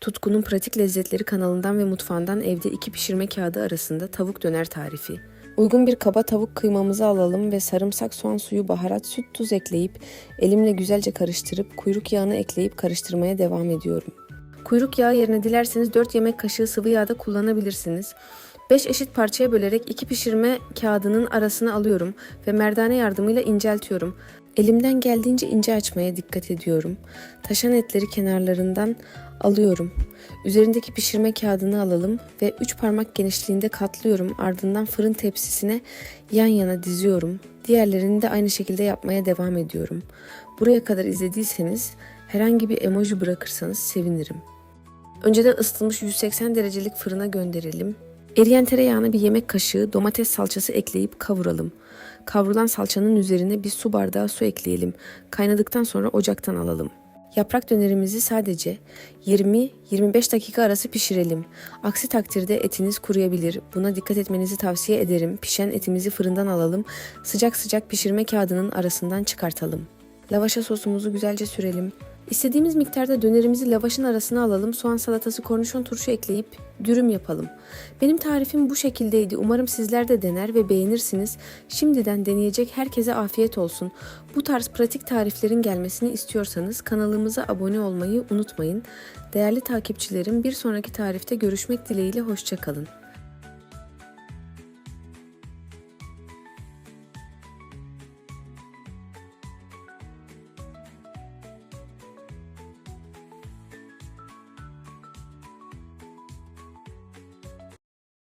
Tutkunun Pratik Lezzetleri kanalından ve mutfağından evde iki pişirme kağıdı arasında tavuk döner tarifi. Uygun bir kaba tavuk kıymamızı alalım ve sarımsak, soğan suyu, baharat, süt, tuz ekleyip elimle güzelce karıştırıp kuyruk yağını ekleyip karıştırmaya devam ediyorum. Kuyruk yağı yerine dilerseniz 4 yemek kaşığı sıvı yağ da kullanabilirsiniz. 5 eşit parçaya bölerek iki pişirme kağıdının arasına alıyorum ve merdane yardımıyla inceltiyorum. Elimden geldiğince ince açmaya dikkat ediyorum. Taşan etleri kenarlarından alıyorum. Üzerindeki pişirme kağıdını alalım ve 3 parmak genişliğinde katlıyorum. Ardından fırın tepsisine yan yana diziyorum. Diğerlerini de aynı şekilde yapmaya devam ediyorum. Buraya kadar izlediyseniz herhangi bir emoji bırakırsanız sevinirim. Önceden ısıtılmış 180 derecelik fırına gönderelim. Eriyen tereyağına bir yemek kaşığı domates salçası ekleyip kavuralım. Kavrulan salçanın üzerine bir su bardağı su ekleyelim. Kaynadıktan sonra ocaktan alalım. Yaprak dönerimizi sadece 20-25 dakika arası pişirelim. Aksi takdirde etiniz kuruyabilir. Buna dikkat etmenizi tavsiye ederim. Pişen etimizi fırından alalım. Sıcak sıcak pişirme kağıdının arasından çıkartalım. Lavaşa sosumuzu güzelce sürelim. İstediğimiz miktarda dönerimizi lavaşın arasına alalım. Soğan salatası, kornişon turşu ekleyip dürüm yapalım. Benim tarifim bu şekildeydi. Umarım sizler de dener ve beğenirsiniz. Şimdiden deneyecek herkese afiyet olsun. Bu tarz pratik tariflerin gelmesini istiyorsanız kanalımıza abone olmayı unutmayın. Değerli takipçilerim bir sonraki tarifte görüşmek dileğiyle hoşçakalın.